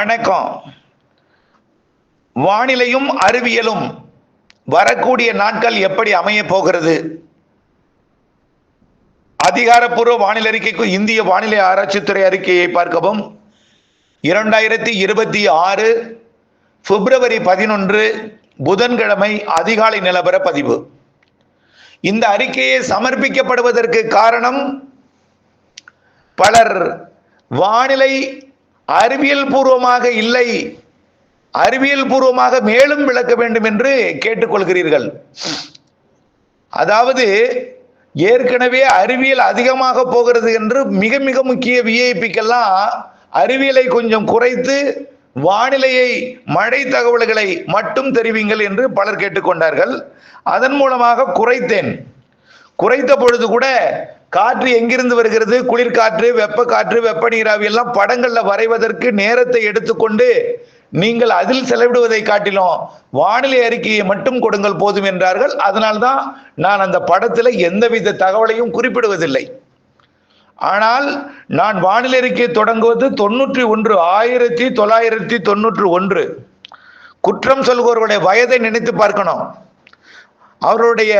வணக்கம். வானிலையும் அறிவியலும் வரக்கூடிய நாட்கள் எப்படி அமைய போகிறது? அதிகாரப்பூர்வ வானிலை அறிக்கைக்கு இந்திய வானிலை ஆராய்ச்சித்துறை அறிக்கையை பார்க்கவும். இரண்டாயிரத்தி இருபத்தி ஆறு பிப்ரவரி பதினொன்று புதன்கிழமை அதிகாலை நிலவர பதிவு. இந்த அறிக்கையை சமர்ப்பிக்கப்படுவதற்கு காரணம் பலர் வானிலை அறிவியல் பூர்வமாக இல்லை. அறிவியல் பூர்வமாக மேலும் விளக்க வேண்டும் என்று கேட்டுக்கொள்கிறீர்கள். அதாவது ஏற்கனவே அறிவியல் அதிகமாக போகிறது என்று மிக மிக முக்கிய விஐபிக்கெல்லாம் அறிவியலை கொஞ்சம் குறைத்து வானிலையை மழை தகவல்களை மட்டும் தெரிவிங்கள் என்று பலர் கேட்டுக்கொண்டார்கள். அதன் மூலமாக குறைத்தேன். குறைத்த பொழுது கூட காற்று எங்கிருந்து வருகிறது? குளிர்காற்று வெப்ப காற்று வெப்ப நீராவி எல்லாம் படங்கள்ல வரைவதற்கு நேரத்தை எடுத்துக்கொண்டு நீங்கள் அதில் செலவிடுவதை காட்டிலும் வானிலை அறிக்கையை மட்டும் கொடுங்கள் போதும் என்றார்கள். அதனால்தான் நான் அந்த படத்தில் எந்தவித தகவலையும் குறிப்பிடுவதில்லை. ஆனால் நான் வானிலை அறிக்கை தொடங்குவது தொண்ணூற்றி ஒன்று ஆயிரத்தி தொள்ளாயிரத்தி தொன்னூற்றி ஒன்று. குற்றம் சொல்பவர்களுடைய வயதை நினைத்து பார்க்கணும். அவருடைய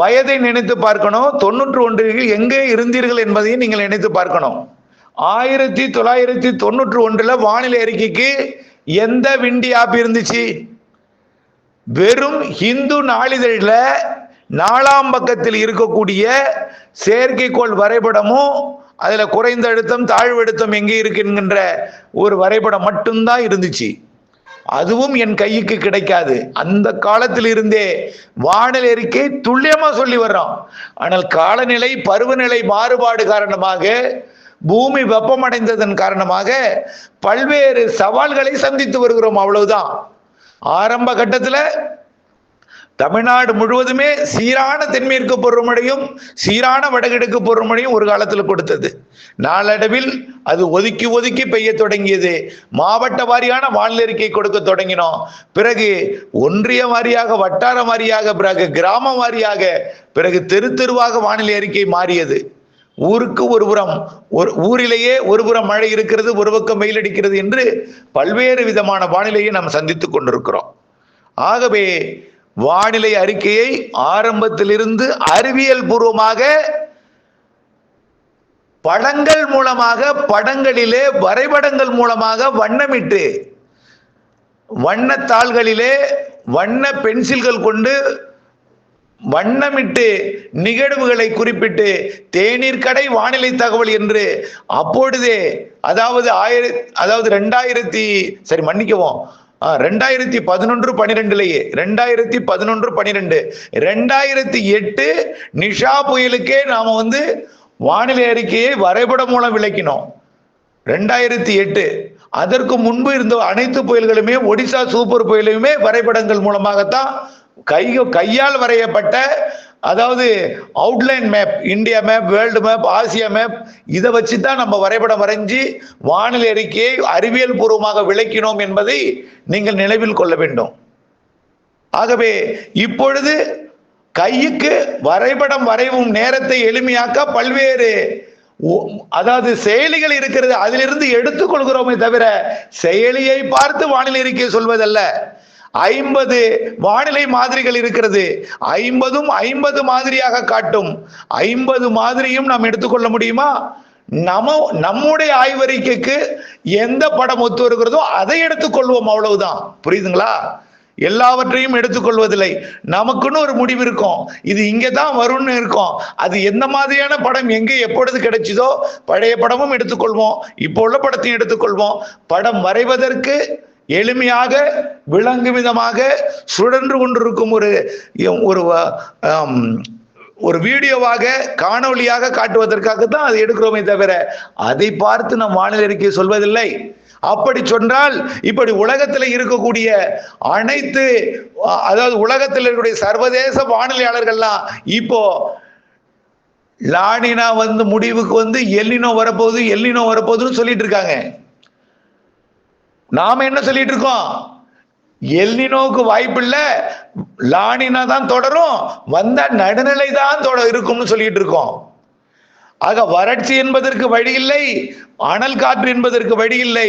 வயதை நினைத்து பார்க்கணும். தொன்னூற்று ஒன்றில் எங்கே இருந்தீர்கள் என்பதையும் நீங்கள் நினைத்து பார்க்கணும். ஆயிரத்தி தொள்ளாயிரத்தி தொண்ணூற்று ஒன்றுல வானிலை அறிக்கைக்கு எந்த விண்டி ஆப் இருந்துச்சு? வெறும் ஹிந்து நாளிதழில் நாலாம் பக்கத்தில் இருக்கக்கூடிய செயற்கைக்கோள் வரைபடமும் அதில் குறைந்த அழுத்தம் தாழ்வு அழுத்தம் எங்கே இருக்குங்கிற ஒரு வரைபடம் மட்டும்தான் இருந்துச்சு. அதுவும் என் கைக்கு கிடைக்காது. அந்த காலத்தில் இருந்தே வானிலை அறிக்கை துல்லியமா சொல்லி வர்றோம். ஆனால் காலநிலை பருவநிலை மாறுபாடு காரணமாக பூமி வெப்பமடைந்ததன் காரணமாக பல்வேறு சவால்களை சந்தித்து வருகிறோம் அவ்வளவுதான். ஆரம்ப கட்டத்துல தமிழ்நாடு முழுவதுமே சீரான தென்மேற்கு பருவமழையும் சீரான வடகிழக்கு பருவமழையும் ஒரு காலத்தில் கொடுத்தது. நாளடைவில் அது ஒதுக்கி ஒதுக்கி பெய்ய தொடங்கியது. மாவட்ட வாரியான வானிலை அறிக்கை கொடுக்க தொடங்கினோம். பிறகு ஒன்றிய வாரியாக வட்டார வாரியாக பிறகு கிராம வாரியாக பிறகு தெரு தெருவாக வானிலை அறிக்கை மாறியது. ஊருக்கு ஒரு புறம் ஒரு ஊரிலேயே ஒரு புறம் மழை இருக்கிறது ஒரு பக்கம் வெயில் அடிக்கிறது என்று பல்வேறு விதமான வானிலையை நாம் சந்தித்துக் கொண்டிருக்கிறோம். ஆகவே வானிலை அறிக்கையை ஆரம்பத்திலிருந்து அறிவியல் பூர்வமாக படங்கள் மூலமாக படங்களிலே வரைபடங்கள் மூலமாக வண்ணமிட்டு வண்ணத்தாள்களிலே வண்ண பென்சில்கள் கொண்டு வண்ணமிட்டு நிகழ்வுகளை குறிப்பிட்டு தேநீர் கடை வானிலை தகவல் என்று அப்பொழுதே அதாவது ஆயிர அதாவது ரெண்டாயிரத்தி சரி மன்னிக்கவும் ரெண்டாயிரத்தி பதினொன்று பனிரெண்டுலேயே. ரெண்டாயிரத்தி பதினொன்று பனிரெண்டு. ரெண்டாயிரத்தி எட்டு நிஷா புயலுக்கே நாம வந்து வானிலை அறிக்கையை வரைபடம் மூலம் விளக்கினோம். ரெண்டாயிரத்தி எட்டு. அதற்கு முன்பு இருந்த அனைத்து புயல்களுமே ஒடிசா சூப்பர் புயலுமே வரைபடங்கள் மூலமாகத்தான் கை கையால் வரையப்பட்ட அதாவது outline map India map world map Asia map இதை வச்சு தான் நம்ம வரைபடம் வரைஞ்சி வானிலை அறிக்கையை அறிவியல் பூர்வமாக விளக்கினோம் என்பதை நீங்கள் நினைவில் கொள்ள வேண்டும். ஆகவே இப்பொழுது கையுக்கு வரைபடம் வரைவும் நேரத்தை எளிமையாக்க பல்வேறு அதாவது செயலிகள் இருக்கிறது அதிலிருந்து எடுத்துக்கொள்கிறோமே தவிர செயலியை பார்த்து வானிலை அறிக்கை சொல்வதல்ல. ஐம்பது வானிலை மாதிரிகள் இருக்கிறது. ஐம்பதும் ஐம்பது மாதிரியாக காட்டும். ஐம்பது மாதிரியும் நாம் எடுத்துக்கொள்ள முடியுமா? நம்ம நம்முடைய ஆய்வறிக்கைக்கு எந்த படம் ஒத்து வருகிறதோ அதை எடுத்துக்கொள்வோம் அவ்வளவுதான். புரியுதுங்களா? எல்லாவற்றையும் எடுத்துக்கொள்வதில்லை. நமக்குன்னு ஒரு முடிவு இருக்கும். இது இங்கே தான் வரும்னு இருக்கும். அது எந்த மாதிரியான படம் எங்கே எப்பொழுது கிடைச்சதோ பழைய படமும் எடுத்துக்கொள்வோம். இப்போ உள்ள படத்தையும் எடுத்துக்கொள்வோம். படம் வரைவதற்கு எளிமையாக விளங்கும் விதமாக சுழன்று கொண்டிருக்கும் ஒரு ஒரு ஒரு வீடியோவாக காணொலியாக காட்டுவதற்காக தான் அதை எடுக்கிறோமே தவிர அதை பார்த்து நம் வானிலை அறிக்கை சொல்வதில்லை. அப்படி சொன்னால் இப்படி உலகத்தில் இருக்கக்கூடிய அனைத்து அதாவது உலகத்தில் இருக்கக்கூடிய சர்வதேச வானிலையாளர்கள்லாம் இப்போ லானினா வந்து முடிவுக்கு வந்து எல்லினோ வரப்போகுது எல்லினோ வரப்போகுதுன்னு சொல்லிட்டு இருக்காங்க. நாம என்ன சொல்லிட்டு இருக்கோம்? எல்லினோவுக்கு வாய்ப்பு இல்ல லானினா தான் தொடரும் வந்த நடுநிலை தான் தொட இருக்கும்னு சொல்லிட்டு இருக்கோம். ஆக வறட்சி என்பதற்கு வழி இல்லை அனல் காற்று என்பதற்கு வழி இல்லை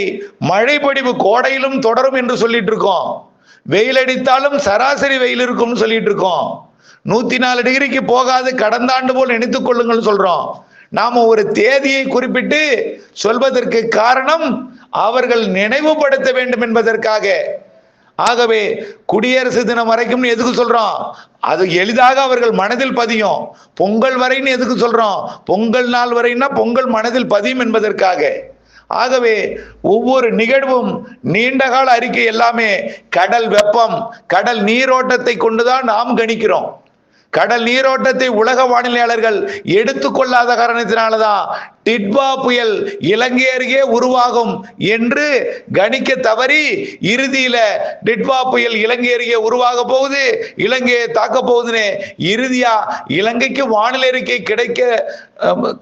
மழை கோடையிலும் தொடரும் என்று சொல்லிட்டு இருக்கோம். வெயில் அடித்தாலும் சராசரி வெயில் இருக்கும்னு சொல்லிட்டு இருக்கோம். நூத்தி நாலு டிகிரிக்கு போகாது கடந்த ஆண்டு போல் நினைத்துக் கொள்ளுங்கள் சொல்றோம். நாம ஒரு தேதியை குறிப்பிட்டு சொல்வதற்கு காரணம் அவர்கள் நினைவுபடுத்த வேண்டும் என்பதற்காக. ஆகவே குடியரசு தினம் வரைக்கும் எதுக்கு சொல்றோம்? அது எளிதாக அவர்கள் மனதில் பதியும். பொங்கல் வரைன்னு எதுக்கு சொல்றோம்? பொங்கல் நாள் வரைன்னா பொங்கல் மனதில் பதியும் என்பதற்காக. ஆகவே ஒவ்வொரு நிகழ்வும் நீண்டகால அறிக்கை எல்லாமே கடல் வெப்பம் கடல் நீரோட்டத்தை கொண்டுதான் நாம் கணிக்கிறோம். கடல் நீரோட்டத்தை உலக வானிலையாளர்கள் எடுத்துக்கொள்ளாத காரணத்தினாலதான் டிட்வா புயல் இலங்கை அருகே உருவாகும் என்று கணிக்க தவறி இறுதியில டிட்வா புயல் இலங்கை அருகே உருவாக போகுது இலங்கையை தாக்க போகுதுன்னு இறுதியா இலங்கைக்கு வானிலை அறிக்கை கிடைக்க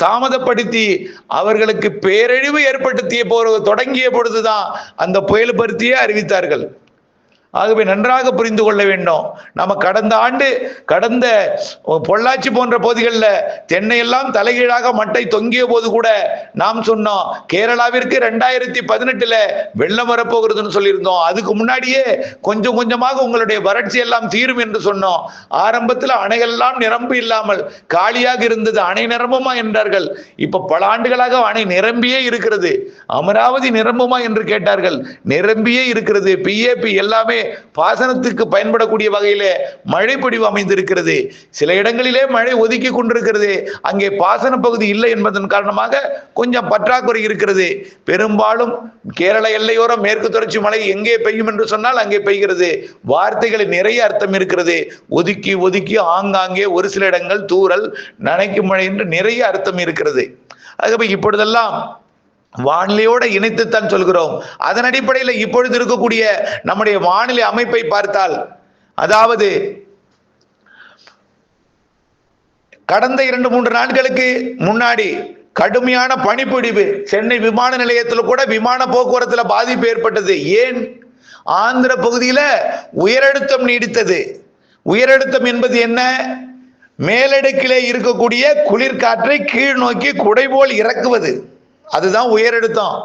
தாமதப்படுத்தி அவர்களுக்கு பேரழிவு ஏற்படுத்திய போ தொடங்கிய பொழுதுதான் அந்த புயல் பருத்தியே அறிவித்தார்கள். ஆகவே நன்றாக புரிந்து கொள்ள வேண்டும். நம்ம கடந்த ஆண்டு கடந்த பொள்ளாச்சி போன்ற பகுதிகளில் தென்னையெல்லாம் தலைகீழாக மட்டை தொங்கிய போது கூட நாம் சொன்னோம் கேரளாவிற்கு ரெண்டாயிரத்தி பதினெட்டுல வெள்ளம் வரப்போகிறதுன்னு சொல்லியிருந்தோம். அதுக்கு முன்னாடியே கொஞ்சம் கொஞ்சமாக உங்களுடைய வறட்சி எல்லாம் தீரும் என்று சொன்னோம். ஆரம்பத்தில் அணைகள் எல்லாம் இல்லாமல் காலியாக இருந்தது. அணை நிரம்புமா என்றார்கள். இப்ப பல ஆண்டுகளாக அணை நிரம்பியே இருக்கிறது. அமராவதி நிரம்புமா என்று கேட்டார்கள். நிரம்பியே இருக்கிறது. பிஏபி எல்லாமே பாசனத்துக்கு பயன்படக்கூடிய வகையிலே மழை பொடிவு அமைந்திருக்கிறது. சில இடங்களிலே மழை ஒதுக்கி கொண்டிருக்கிறது. அங்கே பாசன பகுதி இல்லை என்பதன் காரணமாக கொஞ்சம் பற்றாக்குறை இருக்கிறது. பெரும்பாலும் கேரள எல்லையோரம் மேற்கு தொடர்ச்சி மழை எங்கே பெய்யும் என்று சொன்னால் அங்கே பெய்கிறது. வார்த்தைகளில் நிறைய அர்த்தம் இருக்கிறது. ஒதுக்கி ஒதுக்கி ஆங்காங்கே ஒரு சில இடங்கள் தூறல் நனைக்கும் மழை என்று நிறைய அர்த்தம் இருக்கிறது. ஆகவே இப்பொழுதெல்லாம் வானிலையோட இணைத்துத்தான் சொல்கிறோம். அதன் அடிப்படையில் இப்பொழுது இருக்கக்கூடிய நம்முடைய வானிலை அமைப்பை பார்த்தால் அதாவது கடந்த இரண்டு மூன்று நாட்களுக்கு முன்னாடி கடுமையான பனிப்பிடிவு சென்னை விமான நிலையத்தில் கூட விமான போக்குவரத்துல பாதிப்பு ஏற்பட்டது. ஏன்? ஆந்திர பகுதியில உயரழுத்தம் நீடித்தது. உயரழுத்தம் என்பது என்ன? மேலடுக்கிலே இருக்கக்கூடிய குளிர்காற்றை கீழ் நோக்கி குடைபோல் இறக்குவது. அதுதான் உயரழுத்தம்.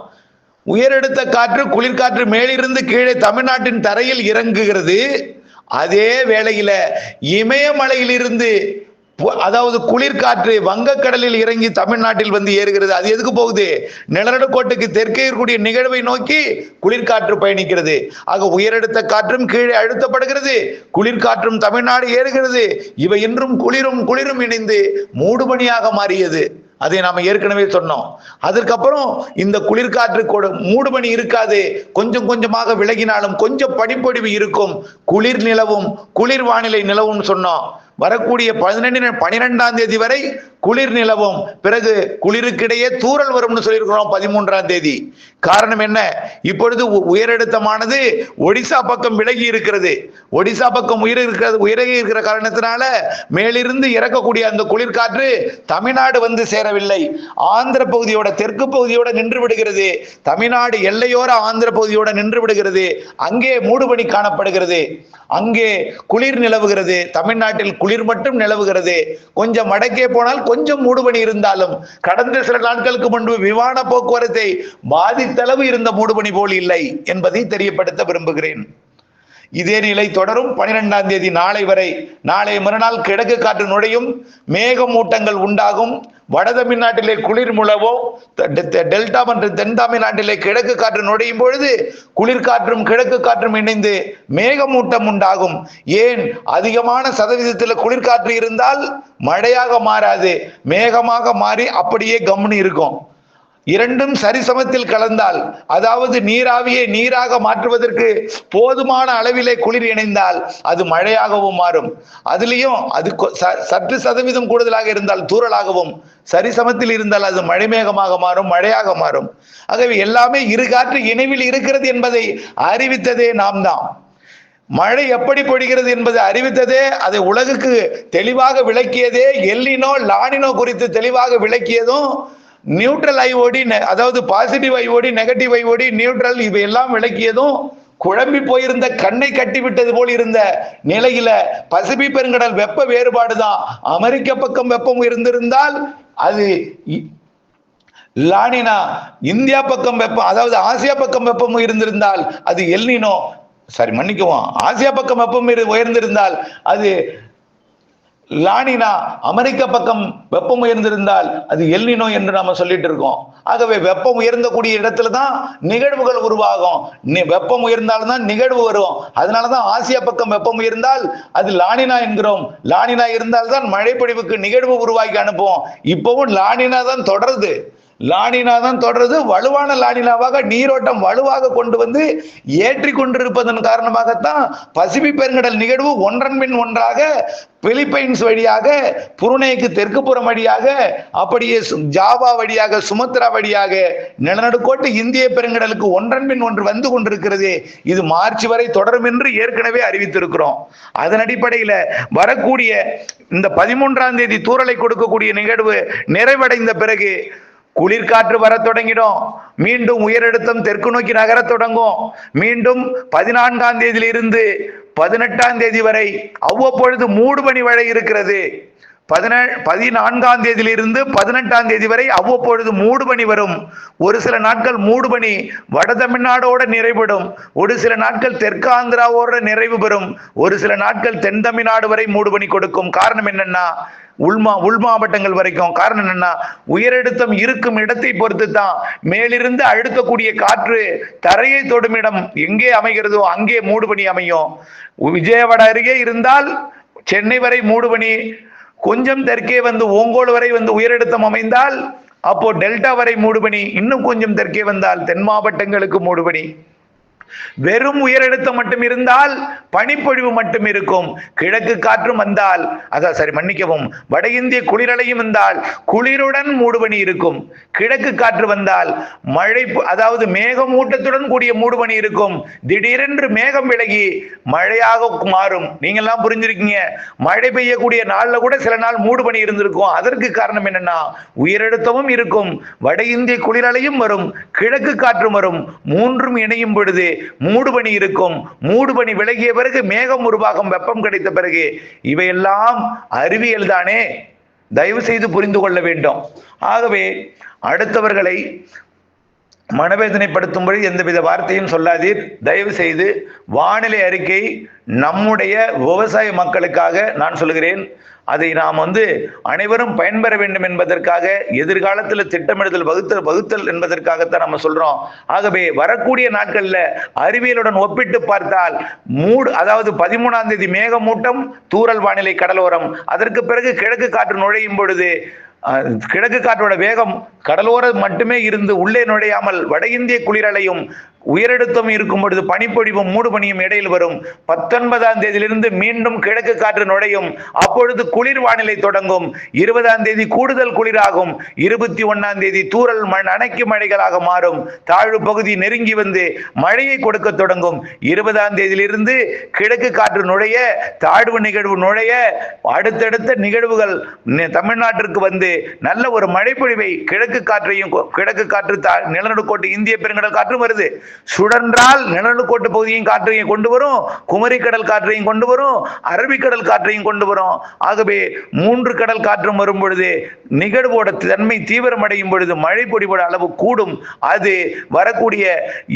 உயரெடுத்த காற்று குளிர்காற்று மேலிருந்து கீழே தமிழ்நாட்டின் தரையில் இறங்குகிறது. அதே வேளையில இமயமலையிலிருந்து பு- அதாவது குளிர்காற்று வங்கக்கடலில் இறங்கி தமிழ்நாட்டில் வந்து ஏறுகிறது. அது எதுக்கு போகுது? நிலநடுக்கோட்டுக்கு தெற்கே இருக்கக்கூடிய நிகழ்வை நோக்கி குளிர்காற்று பயணிக்கிறது. ஆக உயரெடுத்த காற்றும் கீழே அழுத்தப்படுகிறது. குளிர்காற்றும் தமிழ்நாடு ஏறுகிறது. இவை இன்றும் குளிரும் குளிரும் இணைந்து மூடுபனியாக மாறியது. அதை நாம ஏற்கனவே சொன்னோம். அதற்கப்புறம் இந்த குளிர்காற்று கூட மூடுபனி இருக்காது கொஞ்சம் கொஞ்சமாக விலகினாலும் கொஞ்சம் படிப்பொடிவு இருக்கும். குளிர் நிலவும் குளிர் வானிலை நிலவும் சொன்னோம். வரக்கூடிய பதினெண்டு பனிரெண்டாம் தேதி வரை குளிர் நிலவும். பிறகு குளிருக்கிடையே தூறல் வரும்னு சொல்லியிருக்கிறோம் பதிமூன்றாம் தேதி. காரணம் என்ன? இப்பொழுது உ- உயரழுத்தமானது ஒடிசா பக்கம் விலகி இருக்கிறது. ஒடிசா பக்கம் உயிர் இருக்கிறது உயரகி இருக்கிற காரணத்தினால மேலிருந்து இறக்கக்கூடிய அந்த குளிர்காற்று தமிழ்நாடு வந்து சேரவில்லை. ஆந்திர பகுதியோட தெற்கு பகுதியோட நின்று விடுகிறது. தமிழ்நாடு எல்லையோர ஆந்திர பகுதியோட நின்று விடுகிறது. அங்கே மூடுபனி காணப்படுகிறது. அங்கே குளிர் நிலவுகிறது. தமிழ்நாட்டில் குளிர் மட்டும் நிலவுகிறது. கொஞ்சம் வடக்கே போனால் கொஞ்சம் மூடுபனி இருந்தாலும் கடந்த சில நாட்களுக்கு முன்பு விமான போக்குவரத்தை பாதித்தளவு இருந்த மூடுபனி போல் இல்லை என்பதை தெரியப்படுத்த விரும்புகிறேன். இதே நிலை தொடரும். பனிரெண்டாம் தேதி நாளை வரை நாளை மறுநாள் கிழக்கு காற்று நுழையும். மேகமூட்டங்கள் உண்டாகும். வட தமிழ்நாட்டிலே குளிர் மூலவோ டெல்டா மற்றும் தென் தமிழ்நாட்டிலே கிழக்கு காற்று நுழையும் பொழுது குளிர்காற்றும் கிழக்கு காற்றும் இணைந்து மேகமூட்டம் உண்டாகும். ஏன்? அதிகமான சதவீதத்தில் குளிர்காற்று இருந்தால் மழையாக மாறாது. மேகமாக மாறி அப்படியே கம்னு இருக்கும். இரண்டும் சரிசமத்தில் கலந்தால் அதாவது நீராவியை நீராக மாற்றுவதற்கு போதுமான அளவிலே குளிர் இணைந்தால் அது மழையாகவும் மாறும். அதுலேயும் அது கொ- ச- சற்று சதவீதம் கூடுதலாக இருந்தால் தூறலாகவும் சரிசமத்தில் இருந்தால் அது மழைமேகமாக மாறும் மழையாக மாறும். ஆகவே எல்லாமே இரு காற்று இணைவில் இருக்கிறது என்பதை அறிவித்ததே நாம் தான். மழை எப்படி பொழிகிறது என்பதை அறிவித்ததே அதை உலகுக்கு தெளிவாக விளக்கியதே எல்லினோ லானினோ குறித்து தெளிவாக விளக்கியதும் நியூட்ரல் ஐஓடி அதாவது positive IOD negative IOD neutral இவையெல்லாம் விளக்கியதும் குழம்பி போயிருந்த கண்ணை கட்டி விட்டது போல் இருந்த நிலையில பசிபி பெருங்கடல் வெப்ப வேறுபாடு தான் அமெரிக்க பக்கம் வெப்பம் இருந்திருந்தால் அது இ- லானினா இந்தியா பக்கம் வெப்பம் அதாவது ஆசியா பக்கம் வெப்பம் இருந்திருந்தால் அது எல்னினோ சாரி மன்னிக்குவோம் ஆசியா பக்கம் வெப்பம் உயர்ந்திருந்தால் அது லானினா அமெரிக்க பக்கம் வெப்பம் உயர்ந்திருந்தால் அது எல்னினோ என்று நாம சொல்லிட்டு இருக்கோம். ஆகவே வெப்பம் உயர்ந்தக்கூடிய இடத்துல தான் நிகழ்வுகள் உருவாகும். நி- வெப்பம் உயர்ந்தால்தான் நிகழ்வு வரும். அதனாலதான் ஆசியா பக்கம் வெப்பம் உயர்ந்தால் அது லானினா என்கிறோம். லானினா இருந்தால்தான் மழைப்பொழிவுக்கு நிகழ்வு உருவாக்கி அனுப்புவோம். இப்பவும் லானினா தான் தொடருது. லானினா தான் தொடருது. வலுவான லானினாவாக நீரோட்டம் வலுவாக கொண்டு வந்து ஏற்றி கொண்டிருப்பதன் காரணமாகத்தான் பசிபிக் பெருங்கடல் நிகழ்வு ஒன்றன் பின் ஒன்றாக பிலிப்பைன்ஸ் வழியாக புருனேக்கு தெற்கு புறம் வழியாக அப்படியே சு- ஜாவா வழியாக சுமத்ரா வழியாக நிலநடுக்கோட்டு இந்திய பெருங்கடலுக்கு ஒன்றன் பின் ஒன்று வந்து கொண்டிருக்கிறது. இது மார்ச் வரை தொடரும் என்று ஏற்கனவே அறிவித்திருக்கிறோம். அதன் அடிப்படையில் வரக்கூடிய இந்த பதிமூன்றாம் தேதி தூறலை கொடுக்கக்கூடிய நிகழ்வு நிறைவடைந்த பிறகு குளிர்காற்று வர தொடங்கிடும். மீண்டும் உயரழுத்தம் தெற்கு நோக்கி நகரத் தொடங்கும். மீண்டும் பதினான்காம் தேதியிலிருந்து பதினெட்டாம் தேதி வரை அவ்வப்பொழுது மூடுபனி மழை இருக்கிறது. பதினே பதினான்காம் தேதியிலிருந்து பதினெட்டாம் தேதி வரை அவ்வப்பொழுது மூடுபனி வரும். ஒரு சில நாட்கள் மூடுபனி வட தமிழ்நாடோட நிறைவிடும் ஒரு சில நாட்கள் தெற்கு ஆந்திராவோட நிறைவு பெறும். ஒரு சில நாட்கள் தென் தமிழ்நாடு வரை மூடுபனி கொடுக்கும். காரணம் என்னன்னா உள்மா உள் மாவட்டங்கள் வரைக்கும். காரணம் என்னன்னா உயரழுத்தம் இருக்கும் இடத்தை பொறுத்து தான் மேலிருந்து அழுத்தக்கூடிய காற்று தரையை தொடும் இடம் எங்கே அமைகிறதோ அங்கே மூடுபனி அமையும். விஜயவாடா அருகே இருந்தால் சென்னை வரை மூடுபனி கொஞ்சம் தெற்கே வந்து ஓங்கோல் வரை வந்து உயரழுத்தம் அமைந்தால் அப்போ டெல்டா வரை மூடுபனி இன்னும் கொஞ்சம் தெற்கே வந்தால் தென் மாவட்டங்களுக்கு மூடுபனி வெறும் உயரழுத்தம் மட்டும் இருந்தால் பனிப்பொழிவு மட்டும் இருக்கும். கிழக்கு காற்றும் வந்தால் அதான் சரி மன்னிக்கவும். வட இந்திய குளிரலையும் வந்தால் குளிருடன் மூடுபனி இருக்கும். கிழக்கு காற்று வந்தால் மழை அதாவது மேகமூட்டத்துடன் கூடிய மூடுபனி இருக்கும். திடீரென்று மேகம் விலகி மழையாக மாறும். நீங்க எல்லாம் புரிஞ்சிருக்கீங்க? மழை பெய்யக்கூடிய நாள்ல கூட சில நாள் மூடுபனி இருந்திருக்கும். அதற்கு காரணம் என்னன்னா உயரழுத்தமும் இருக்கும். வட இந்திய குளிரலையும் வரும். கிழக்கு காற்றும் வரும். மூன்றும் இணையும் பொழுது மூடுபனி இருக்கும். மூடுபனி விலகிய பிறகு மேகம் உருவாகும் வெப்பம் கிடைத்த பிறகு இவையெல்லாம் அறிவியல் தானே. தயவு செய்து புரிந்து கொள்ள வேண்டும். ஆகவே அடுத்தவர்களை மனவேதனைப்படுத்தும்படி எந்தவித வார்த்தையும் சொல்லாதீர். தயவு செய்து வானிலை அறிக்கை நம்முடைய விவசாய மக்களுக்காக நான் சொல்கிறேன் அதை நாம் வந்து அனைவரும் பயன்பெற வேண்டும் என்பதற்காக எதிர்காலத்தில் திட்டமிடுதல் வகுத்தல் வகுத்தல் என்பதற்காகத்தான் நம்ம சொல்றோம். ஆகவே வரக்கூடிய நாட்களில் அறிவியலுடன் ஒப்பிட்டு பார்த்தால் மூடு அதாவது பதிமூணாம் தேதி மேகமூட்டம் தூரல் வானிலை கடலோரம். அதற்கு பிறகு கிழக்கு காற்று நுழையும் பொழுது கிழக்கு காற்றோட வேகம் கடலோரம் மட்டுமே இருந்து உள்ளே நுழையாமல் வட இந்திய குளிரலையும் உயரழுத்தம் இருக்கும் பொழுது பனிப்பொழிவும் மூடுபனியும் இடையில் வரும். பத்தொன்பதாம் தேதியிலிருந்து மீண்டும் கிழக்கு காற்று நுழையும். அப்பொழுது குளிர் வானிலை தொடங்கும். இருபதாம் தேதி கூடுதல் குளிராகும். இருபத்தி ஒன்னாம் தேதி தூரல் மண் அணைக்கு மழைகளாக மாறும். தாழ்வு பகுதி நெருங்கி வந்து மழையை கொடுக்க தொடங்கும். இருபதாம் தேதியிலிருந்து கிழக்கு காற்று நுழைய தாழ்வு நிகழ்வு நுழைய அடுத்தடுத்த நிகழ்வுகள் தமிழ்நாட்டிற்கு வந்து நல்ல ஒரு மழைப்பொழிவை கிழக்கு காற்றையும் கிழக்கு காற்று நிலநடுக்கோட்டு இந்திய பெருங்கடல் காற்றும் வருது. சுழன்றால் நிலநடுக்கோட்டு பகுதியும் காற்றையும் கொண்டு வரும். குமரி கடல் காற்றையும் கொண்டு வரும். அரபிக்கடல் காற்றையும் கொண்டு வரும். ஆகவே மூன்று கடல் காற்றும் வரும் பொழுது நிகழ்வோட தன்மை தீவிரமடையும் பொழுது மழை பொழிவோட அளவு கூடும். அது வரக்கூடிய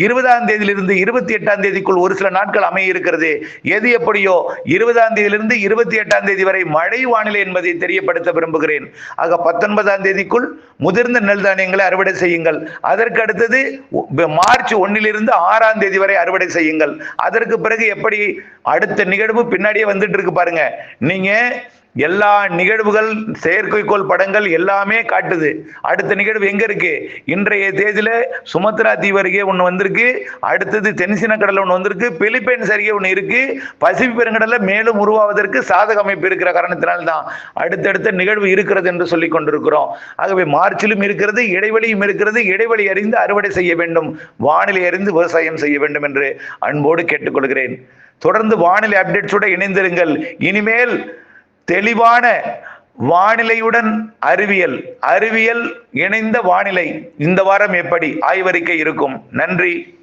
இருபதாம் தேதியிலிருந்து இருபத்தி எட்டாம் தேதிக்குள் ஒரு சில நாட்கள் அமைய இருக்கிறது. எது எப்படியோ இருபதாம் தேதியிலிருந்து இருபத்தி எட்டாம் தேதி வரை மழை வானிலை என்பதை தெரியப்படுத்த விரும்புகிறேன். ஆக பத்தொன்பதாம் தேதிக்குள் முதிர்ந்த நெல் தானியங்களை அறுவடை செய்யுங்கள். அதற்கு அடுத்தது மார்ச் ஒன்னிலிருந்து ஆறாம் தேதி வரை அறுவடை செய்யுங்கள். அதற்கு பிறகு எப்படி அடுத்த நிகழ்வு பின்னாடியே வந்துட்டு இருக்கு பாருங்க. நீங்க எல்லா நிகழ்வுகள் செயற்கைக்கோள் படங்கள் எல்லாமே காட்டுது. அடுத்த நிகழ்வு எங்க இருக்கு? இன்றைய தேதியில சுமத்ரா தீவு அருகே ஒண்ணு வந்திருக்கு. அடுத்தது தென்சின கடல் ஒண்ணு வந்திருக்கு. பிலிப்பைன்ஸ் அருகே ஒண்ணு இருக்கு. பசிபிக் பெருங்கடல்ல மேலும் உருவாவதற்கு சாதக அமைப்பு இருக்கிற காரணத்தினால்தான் அடுத்தடுத்த நிகழ்வு இருக்கிறது என்று சொல்லி கொண்டிருக்கிறோம். ஆகவே மார்ச்சிலும் இருக்கிறது இடைவெளியும் இருக்கிறது. இடைவெளி அறிந்து அறுவடை செய்ய வேண்டும். வானிலை அறிந்து விவசாயம் செய்ய வேண்டும் என்று அன்போடு கேட்டுக்கொள்கிறேன். தொடர்ந்து வானிலை அப்டேட்ஸோட இணைந்திருங்கள். இனிமேல் தெளிவான வானிலையுடன் அறிவியல் அறிவியல் இணைந்த வானிலை இந்த வாரம் எப்படி ஆய்வறிக்கை இருக்கும். நன்றி.